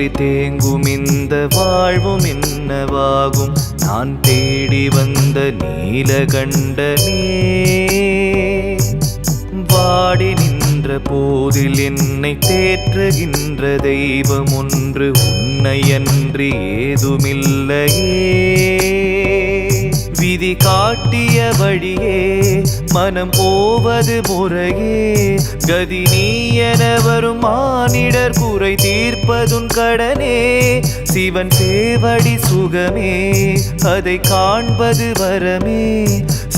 இன்றி தேங்கும் இந்த வாழ்வும் என்னவாகும்? நான் தேடி வந்த நீலகண்டனே வாடி நின்ற போதில் என்னை தேற்றுகின்ற தெய்வம் ஒன்று உன்னையன்றி ஏதுமில்லையே. விதி காட்டிய வழியே மனம் போவது முறையே. கதி நீ என வரும் மானிடர் குறை தீர்ப்பதுன் கடனே. சிவன் சேவடி சுகமே அதை காண்பது வரமே.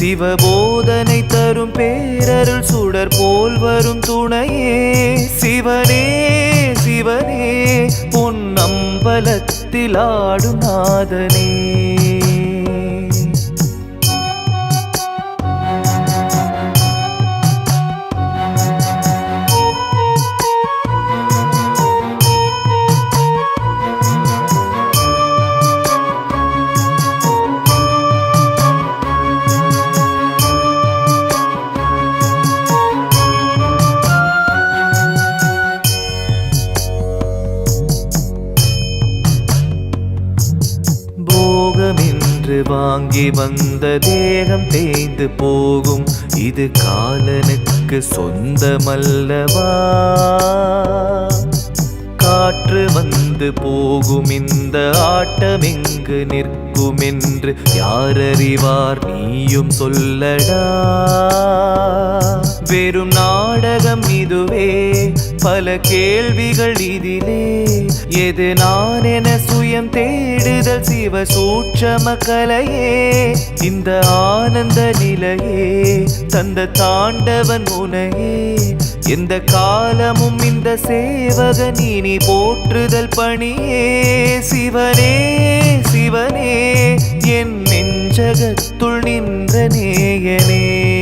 சிவபோதனை தரும் பேரருள் சுடர் போல் வரும் துணையே. சிவனே சிவனே உன் அம்பலத்தில் ஆடும் நாதனே. போகமென்று வாங்கி வந்த தேகம் தேய்ந்து போகும். இது காலனுக்கு சொந்தமல்லவா? காற்று வந்து போகும் இந்த ஆட்டம் எங்கு நிற்கும் என்று யார் அறிவார் நீயும் சொல்லடா. வெறும் நாடகம் இதுவே பல கேள்விகள் இதிலே. எது நான் என சுயம் தேடுதல் சிவ சூட்சம கலையே. இந்த ஆனந்த நிலையே தந்த தாண்டவன் உனையே எந்த காலமும் இந்த சேவகன் இனி போற்றுதல் பணியே. சிவனே சிவனே என் நெஞ்சகத்துள் நின்ற நேயனே.